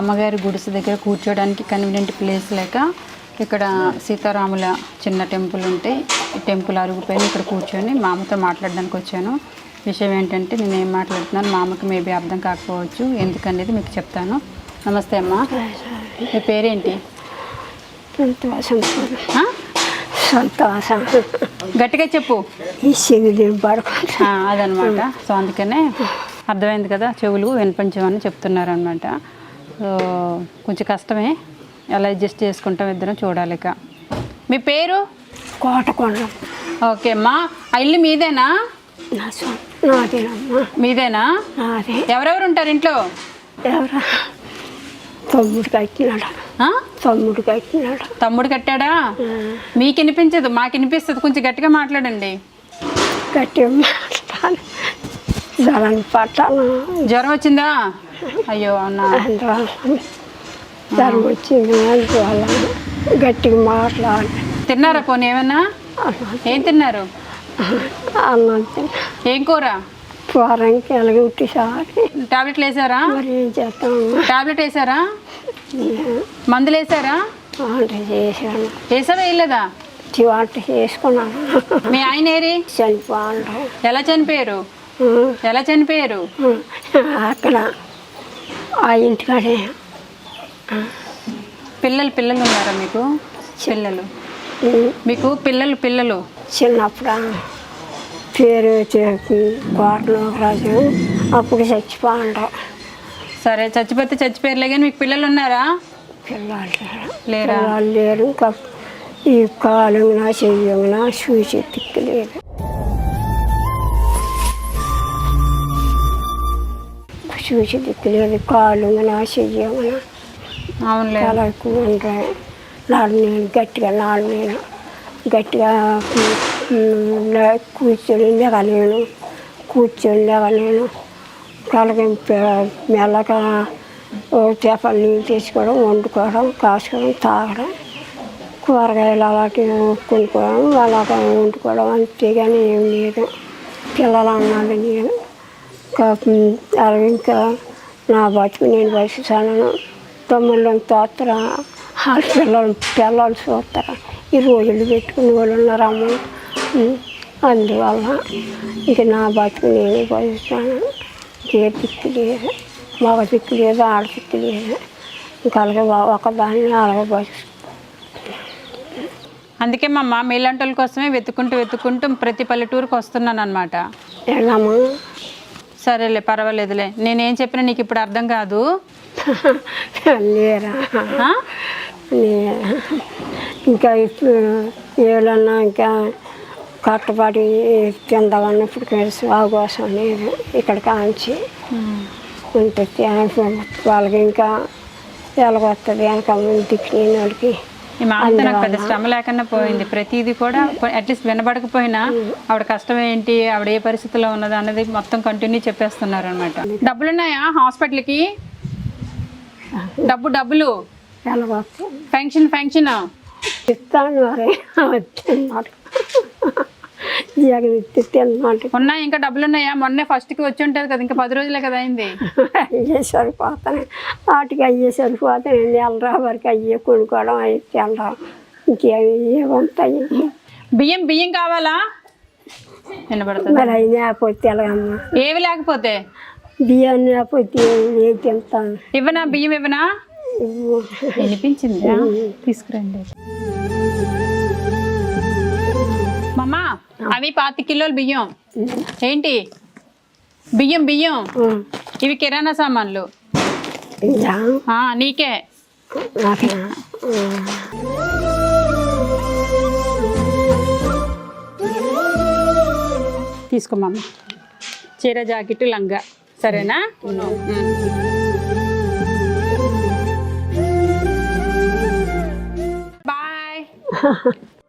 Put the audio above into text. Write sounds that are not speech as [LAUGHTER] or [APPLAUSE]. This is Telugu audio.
అమ్మగారి గుడిసె దగ్గర కూర్చోడానికి కన్వీనియంట్ ప్లేస్ లేక ఇక్కడ సీతారాముల చిన్న టెంపుల్ ఉంటే ఈ టెంపుల్ అరుగుపోయి ఇక్కడ కూర్చొని మామతో మాట్లాడడానికి వచ్చాను. విషయం ఏంటంటే నేను ఏం మాట్లాడుతున్నాను మామకి మేబీ అర్థం కాకపోవచ్చు. ఎందుకనేది మీకు చెప్తాను. నమస్తే అమ్మ. మీ పేరేంటి? సంతోషం గట్టిగా చెప్పు. అదనమాట సో అందుకనే అర్థమైంది కదా చెవులు వినిపించమని చెప్తున్నారు అనమాట సో కొంచెం కష్టమే. ఎలా అడ్జస్ట్ చేసుకుంటాం ఇద్దరం చూడాలి ఇక. మీ పేరు? కోటకొండ. ఓకే అమ్మా. ఆ ఇల్లు మీదేనా? మీదేనా? ఎవరెవరు ఉంటారు ఇంట్లో? ఎవరా? తమ్ముడు కట్టినాడు? తమ్ముడు కట్టినాడు. తమ్ముడు కట్టాడా? మీకు వినిపించదు మాకు వినిపిస్తుంది కొంచెం గట్టిగా మాట్లాడండి. కట్టి మాట్లాడాలి. జ్వరం వచ్చిందా? అయ్యో అవునా అందువల్ల జ్వరం వచ్చింది అందువల్ల గట్టిగా మాట్లాడి. తిన్నారా పోనీ ఏమన్నా? ఏం తిన్నారు? అన్నం తిన్నా. ఏం కూర? పూరంకి ఎలాగ ఉట్టిసారి టాబ్లెట్లు వేసారా? మరి ఏం చేస్తాము టాబ్లెట్ వేసారా? మందులు వేసారా? వంట చేశాను వేసారా వేయలేదా? వంట చేసుకున్నాను మీ ఆయన ఏరి? చనిపోండు ఎలా చనిపోయారు? ఎలా చనిపోయారు? అక్కడ ఆ ఇంటికాడే పిల్లలు పిల్లలు ఉన్నారా మీకు? పిల్లలు. మీకు పిల్లలు పిల్లలు? చిన్నప్పుడు? పేరు చెప్పి కోటలో రాజు. అప్పుడు చచ్చిపోండు సరే చచ్చిపోతే చచ్చిపోయారులే కానీ మీకు పిల్లలు ఉన్నారా? పిల్లలు లేరు. లేరా ఈ కాలంగా చెయ్యంగా చూసి తిక్కలేదు. చూసి దిక్కులేదు చెయ్యంగా అవునులే. చాలా ఎక్కువ ఉంటాయి. నాలుగు నేను గట్టిగా నాలుగు నేను. గట్టిగా కూర్చొని లేగలేను కూర్చొని లేగలేను కలగ మెల్లగా చేపలు నీళ్ళు తీసుకోవడం వండుకోవడం కాసుకోవడం తాగడం కూరగాయలు అలాంటివి కొనుక్కోవడం అలాగ వండుకోవడం అంతేగాని ఏం లేదు. పిల్లలు అన్నది నేను. ఇంకా నా బతుకు నేను బతుకుతాను తమ్ముళ్ళని తోత్తరా వాళ్ళ పిల్లలు పిల్లలు చూస్తారా ఈ రోజులు పెట్టుకునే వాళ్ళు ఉన్నారు అమ్మ? అందువల్ల ఇంక నా బతుకు నేను బతుకుతాను ఏ దిక్కు లేదు మగ దిక్కు లేదు ఆడ దిక్కు లేదు. ఇంకా అలాగే ఒకదాన్ని అలాగే బతుకు అందుకే మా అమ్మ మీలాంటి వాళ్ళ కోసమే వెతుక్కుంటూ వెతుక్కుంటూ ప్రతి పల్లెటూరుకి వస్తున్నాను అనమాట సరేలే పర్వాలేదులే. నేనేం చెప్పినా నీకు ఇప్పుడు అర్థం కాదు. లేరా? ఇంకా ఇప్పుడు ఏళ్ళన్నా ఇంకా కట్టబడి తిందామని ఇప్పుడు కోసం లేదు ఇక్కడ కాంచి ఉంటుంది వాళ్ళకి ఇంకా ఎలాగొస్తుంది వెనక ముందు దిక్కులేని వాళ్ళకి ఈ మామతో నాకు పెద్ద శ్రమ లేకుండా పోయింది. ప్రతిదీ కూడా అట్లీస్ట్ వినబడకపోయినా ఆవిడ కష్టం ఏంటి ఆవిడ ఏ పరిస్థితిలో ఉన్నది అన్నది మొత్తం కంటిన్యూ చెప్పేస్తున్నారు అనమాట డబ్బులు ఉన్నాయా హాస్పిటల్కి డబ్బు డబ్బులు? ఫంక్షన్ ఫంక్షన్ ఇస్తాను ఉన్నాయి ఇంకా డబ్బులు ఉన్నాయా మొన్నే ఫస్ట్కి వచ్చి ఉంటుంది కదా ఇంకా పది రోజులే కదా అయింది. అయ్యే సరిపోతాయి వాటికి అయ్యే సరిపోతాయి నెలరా వరకు అయ్యే కొనుక్కోవడం అయ్యి తెల్లరా ఇంకేమి ఉంటాయి? బియ్యం బియ్యం కావాలా? వినబడుతుంది? లేకపోతే ఎలాగమ్మా? ఏవి లేకపోతే? బియ్యాన్ని లేకపోతే ఏం తింటాను. ఇవ్వనా బియ్యం ఇవ్వనా? ఇవ్వు. వినిపించిందా తీసుకురండి. అవి పాతి కిలోలు బియ్యం. ఏంటి? బియ్యం బియ్యం. ఇవి కిరాణా సామాన్లు. నీకే నాకా? ఉం. తీసుకో మమ్మ చీర జాకెట్ లంగా. సరేనా? బాయ్. [LAUGHS]